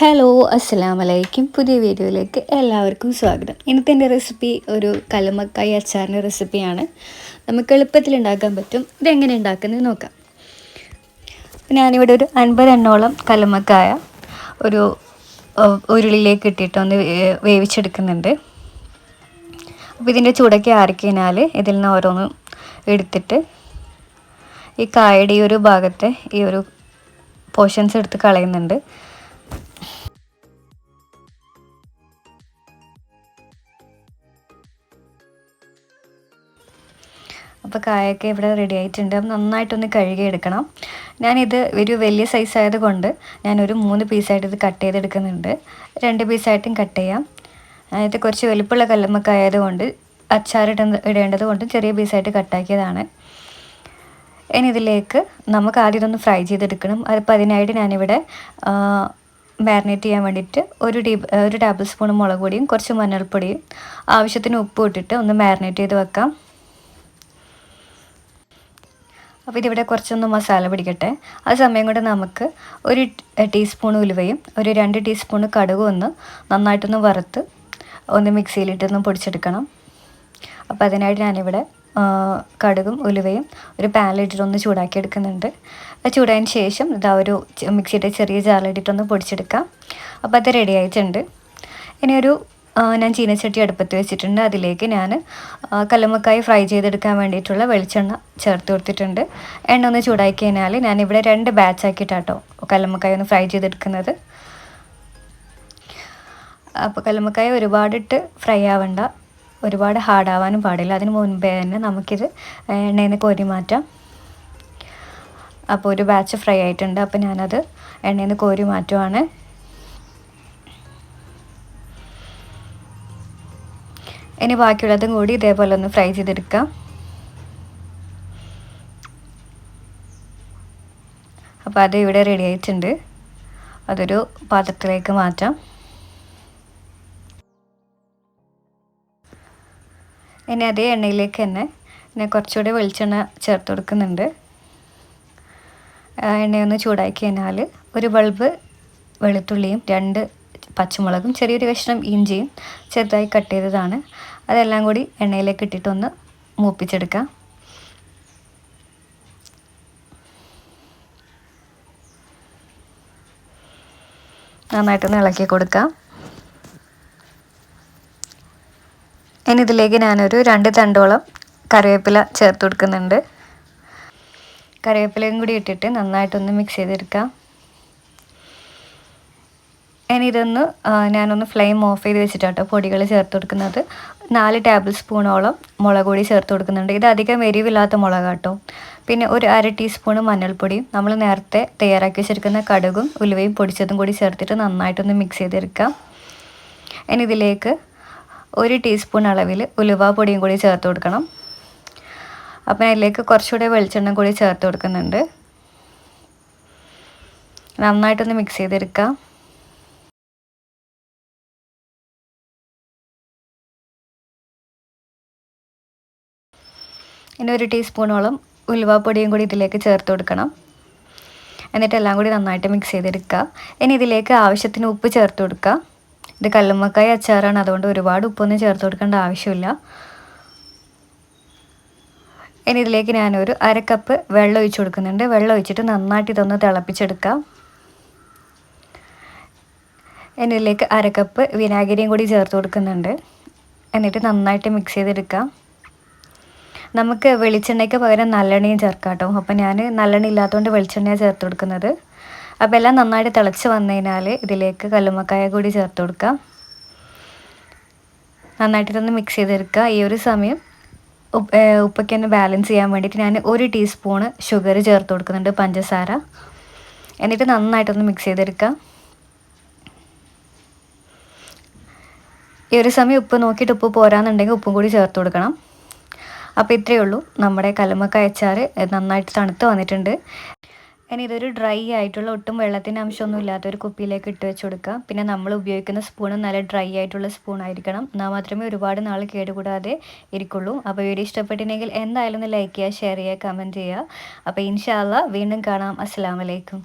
Hello അസ്സാം വലൈക്കും പുതിയ വീഡിയോയിലേക്ക് എല്ലാവർക്കും സ്വാഗതം. ഇന്നത്തെ എന്റെ റെസിപ്പി ഒരു കല്ലുമക്കായി അച്ചാറിന്റെ റെസിപ്പിയാണ് നമുക്ക് എളുപ്പത്തിൽ ഉണ്ടാക്കാൻ പറ്റും. ഇതെങ്ങനെ ഉണ്ടാക്കുന്നത് നോക്കാം. ഞാനിവിടെ ഒരു അൻപത് എണ്ണോളം കല്ലുമക്കായ ഒരു ഉരുളിയിലേക്ക് ഇട്ടിട്ടൊന്ന് വേവിച്ചെടുക്കുന്നുണ്ട്. അപ്പോൾ ഇതിന്റെ ചൂടൊക്കെ ആറിക്കഴിഞ്ഞാൽ ഇതിൽ നിന്ന് ഓരോന്ന് എടുത്തിട്ട് ഈ കായയുടെ ഈ ഒരു ഭാഗത്തെ ഈ ഒരു പോർഷൻസ് എടുത്ത് കളയുന്നുണ്ട്. അപ്പോൾ കായൊക്കെ ഇവിടെ റെഡി ആയിട്ടുണ്ട്. നന്നായിട്ടൊന്ന് കഴുകിയെടുക്കണം ഞാനിത് ഒരു വലിയ സൈസ് ആയതുകൊണ്ട് ഞാനൊരു മൂന്ന് പീസായിട്ട് ഇത് കട്ട് ചെയ്തെടുക്കുന്നുണ്ട്. രണ്ട് പീസായിട്ടും കട്ട് ചെയ്യാം. ഇത് കുറച്ച് വലുപ്പമുള്ള കല്ലുമ്മക്ക ആയതുകൊണ്ട് അച്ചാറിട ഇടേണ്ടത് കൊണ്ട് ചെറിയ പീസായിട്ട് കട്ടാക്കിയതാണ് ഇനി ഇതിലേക്ക് നമുക്ക് ആദ്യം ഇതൊന്ന് ഫ്രൈ ചെയ്തെടുക്കണം. അതിപ്പോൾ അതിനായിട്ട് ഞാനിവിടെ മാരിനേറ്റ് ചെയ്യാൻ വേണ്ടിയിട്ട് ഒരു ടീ ഒരു ടേബിൾ സ്പൂൺ മുളക് പൊടിയും കുറച്ച് മഞ്ഞൾപ്പൊടിയും ആവശ്യത്തിന് ഉപ്പ് ഇട്ടിട്ട് ഒന്ന് മാരിനേറ്റ് ചെയ്ത് വെക്കാം. അപ്പോൾ ഇതിവിടെ കുറച്ചൊന്ന് മസാല പിടിക്കട്ടെ. ആ സമയം കൊണ്ട് നമുക്ക് ഒരു ടീസ്പൂൺ ഉലുവയും ഒരു രണ്ട് ടീസ്പൂൺ കടുകും ഒന്ന് നന്നായിട്ടൊന്ന് വറുത്ത് ഒന്ന് മിക്സിയിലിട്ടൊന്ന് പൊടിച്ചെടുക്കണം. അപ്പോൾ അതിനായിട്ട് ഞാനിവിടെ കടുകും ഉലുവയും ഒരു പാനിലിട്ടിട്ടൊന്ന് ചൂടാക്കി എടുക്കുന്നുണ്ട് ചൂടായതിന് ശേഷം ഇതാ ഒരു മിക്സിയുടെ ചെറിയ ജാറിലിട്ടിട്ടൊന്ന് പൊടിച്ചെടുക്കാം. അപ്പോൾ അത് റെഡി ആയിട്ടുണ്ട്. ഇനി ഒരു ഞാൻ ചീനച്ചട്ടി അടുപ്പത്ത് വെച്ചിട്ടുണ്ട്. അതിലേക്ക് ഞാൻ കല്ലുമ്മക്കായി ഫ്രൈ ചെയ്തെടുക്കാൻ വേണ്ടിയിട്ടുള്ള വെളിച്ചെണ്ണ ചേർത്ത് കൊടുത്തിട്ടുണ്ട്. എണ്ണ ഒന്ന് ചൂടാക്കി കഴിഞ്ഞാൽ ഞാനിവിടെ രണ്ട് ബാച്ച് ആക്കിയിട്ടാട്ടോ കല്ലുമ്മക്കായ ഒന്ന് ഫ്രൈ ചെയ്തെടുക്കുന്നത്. അപ്പോൾ കല്ലുമ്മക്കായ ഒരുപാടിട്ട് ഫ്രൈ ആവണ്ട. ഒരുപാട് ഹാർഡാവാനും പാടില്ല. അതിന് മുൻപേ തന്നെ നമുക്കിത് എണ്ണയിൽ നിന്ന് കോരി മാറ്റാം. അപ്പോൾ ഒരു ബാച്ച് ഫ്രൈ ആയിട്ടുണ്ട്. അപ്പോൾ ഞാനത് എണ്ണയിൽ നിന്ന് കോരി മാറ്റുവാണ്. ഇനി ബാക്കിയുള്ളതും കൂടി ഇതേപോലെ ഒന്ന് ഫ്രൈ ചെയ്തെടുക്കാം. അപ്പോൾ അത് ഇവിടെ റെഡി ആയിട്ടുണ്ട്. അതൊരു പാത്രത്തിലേക്ക് മാറ്റാം. ഇനി അതേ എണ്ണയിലേക്ക് തന്നെ ഞാൻ കുറച്ചുകൂടി വെളിച്ചെണ്ണ ചേർത്ത് കൊടുക്കുന്നുണ്ട്. എണ്ണയൊന്ന് ചൂടാക്കി കഴിഞ്ഞാൽ ഒരു ബൾബ് വെളുത്തുള്ളിയും രണ്ട് പച്ചമുളകും ചെറിയൊരു കഷ്ണം ഇഞ്ചിയും ചെറുതായി കട്ട് ചെയ്തതാണ്. അതെല്ലാം കൂടി എണ്ണയിലേക്ക് ഇട്ടിട്ടൊന്ന് മൂപ്പിച്ചെടുക്കാം. നന്നായിട്ടൊന്ന് ഇളക്കി കൊടുക്കാം. ഇനി ഇതിലേക്ക് ഞാനൊരു രണ്ട് തണ്ടോളം കറിവേപ്പില ചേർത്ത് കൊടുക്കുന്നുണ്ട്. കറിവേപ്പിലയും കൂടി ഇട്ടിട്ട് നന്നായിട്ടൊന്ന് മിക്സ് ചെയ്തെടുക്കാം. ഇനി ഇതൊന്ന് ഞാനൊന്ന് ഫ്ലെയിം ഓഫ് ചെയ്ത് വെച്ചിട്ടാട്ടോ പൊടികൾ ചേർത്ത് കൊടുക്കുന്നത്. നാല് ടേബിൾ സ്പൂണോളം മുളക് പൊടി ചേർത്ത് കൊടുക്കുന്നുണ്ട്. ഇത് അധികം എരിവില്ലാത്ത മുളക് കേട്ടോ പിന്നെ ഒരു അര ടീസ്പൂൺ മഞ്ഞൾപ്പൊടിയും നമ്മൾ നേരത്തെ തയ്യാറാക്കി വെച്ചിരിക്കുന്ന കടുകും ഉലുവയും പൊടിച്ചതും കൂടി ചേർത്തിട്ട് നന്നായിട്ടൊന്ന് മിക്സ് ചെയ്തെടുക്കാം. ഇനി ഇതിലേക്ക് ഒരു ടീസ്പൂൺ അളവിൽ ഉലുവ പൊടിയും കൂടി ചേർത്ത് കൊടുക്കണം. അപ്പം അതിലേക്ക് കുറച്ചുകൂടെ വെളിച്ചെണ്ണ കൂടി ചേർത്ത് കൊടുക്കുന്നുണ്ട്. നന്നായിട്ടൊന്ന് മിക്സ് ചെയ്തെടുക്കാം. ഇനി ഒരു ടീസ്പൂണോളം ഉലുവാപ്പൊടിയും കൂടി ഇതിലേക്ക് ചേർത്ത് കൊടുക്കണം. എന്നിട്ട് എല്ലാം കൂടി നന്നായിട്ട് മിക്സ് ചെയ്തെടുക്കുക. ഇനി ഇതിലേക്ക് ആവശ്യത്തിന് ഉപ്പ് ചേർത്ത് കൊടുക്കുക. ഇത് കല്ലുമ്മക്കായ അച്ചാറാണ് അതുകൊണ്ട് ഒരുപാട് ഉപ്പൊന്നും ചേർത്ത് കൊടുക്കേണ്ട ആവശ്യമില്ല. ഇനി ഇതിലേക്ക് ഞാനൊരു അര കപ്പ് വെള്ളം ഒഴിച്ചു കൊടുക്കുന്നുണ്ട്. വെള്ളം ഒഴിച്ചിട്ട് നന്നായിട്ട് ഇതൊന്ന് തിളപ്പിച്ചെടുക്കാം ഇനി ഇതിലേക്ക് അര കപ്പ് വിനാഗിരിയും കൂടി ചേർത്ത് കൊടുക്കുന്നുണ്ട്. എന്നിട്ട് നന്നായിട്ട് മിക്സ് ചെയ്തെടുക്കാം നമുക്ക് വെളിച്ചെണ്ണയ്ക്ക് പകരം നല്ലെണ്ണയും ചേർക്കാം കേട്ടോ അപ്പോൾ ഞാൻ നല്ലെണ്ണ ഇല്ലാത്തതുകൊണ്ട് വെളിച്ചെണ്ണയാണ് ചേർത്ത് കൊടുക്കുന്നത്. അപ്പോൾ എല്ലാം നന്നായിട്ട് തിളച്ച് വന്നു കഴിഞ്ഞാൽ ഇതിലേക്ക് കല്ലുമ്മക്കായ കൂടി ചേർത്ത് കൊടുക്കാം നന്നായിട്ട് ഇതൊന്ന് മിക്സ് ചെയ്തെടുക്കുക. ഈ ഒരു സമയം ഉപ്പൊക്കെ ഒന്ന് ബാലൻസ് ചെയ്യാൻ വേണ്ടിയിട്ട് ഞാൻ ഒരു ടീസ്പൂണ് ഷുഗർ ചേർത്ത് കൊടുക്കുന്നുണ്ട് പഞ്ചസാര. എന്നിട്ട് നന്നായിട്ടൊന്ന് മിക്സ് ചെയ്തെടുക്കുക. ഈ ഒരു സമയം ഉപ്പ് നോക്കിയിട്ട് ഉപ്പ് പോരാന്നുണ്ടെങ്കിൽ ഉപ്പും കൂടി ചേർത്ത് കൊടുക്കണം. അപ്പോൾ ഇത്രയേ ഉള്ളൂ. നമ്മുടെ കലമൊക്കെ അച്ചാർ നന്നായിട്ട് തണുത്ത് വന്നിട്ടുണ്ട്. ഇനി ഇതൊരു ഡ്രൈ ആയിട്ടുള്ള ഒട്ടും വെള്ളത്തിന്റെ അംശമൊന്നും ഇല്ലാത്ത ഒരു കുപ്പിയിലേക്ക് ഇട്ട് വെച്ച് കൊടുക്കുക. പിന്നെ നമ്മൾ ഉപയോഗിക്കുന്ന സ്പൂണ് നല്ല ഡ്രൈ ആയിട്ടുള്ള സ്പൂൺ ആയിരിക്കണം. എന്നാൽ മാത്രമേ ഒരുപാട് നാൾ കേടുകൂടാതെ ഇരിക്കുള്ളൂ. അപ്പോൾ വീഡിയോ ഇഷ്ടപ്പെട്ടിട്ടുണ്ടെങ്കിൽ എന്തായാലും ഒന്ന് ലൈക്ക് ചെയ്യുക ഷെയർ ചെയ്യുക കമന്റ് ചെയ്യുക. അപ്പോൾ ഇൻഷാല്ല വീണ്ടും കാണാം. അസ്സാം വലൈക്കും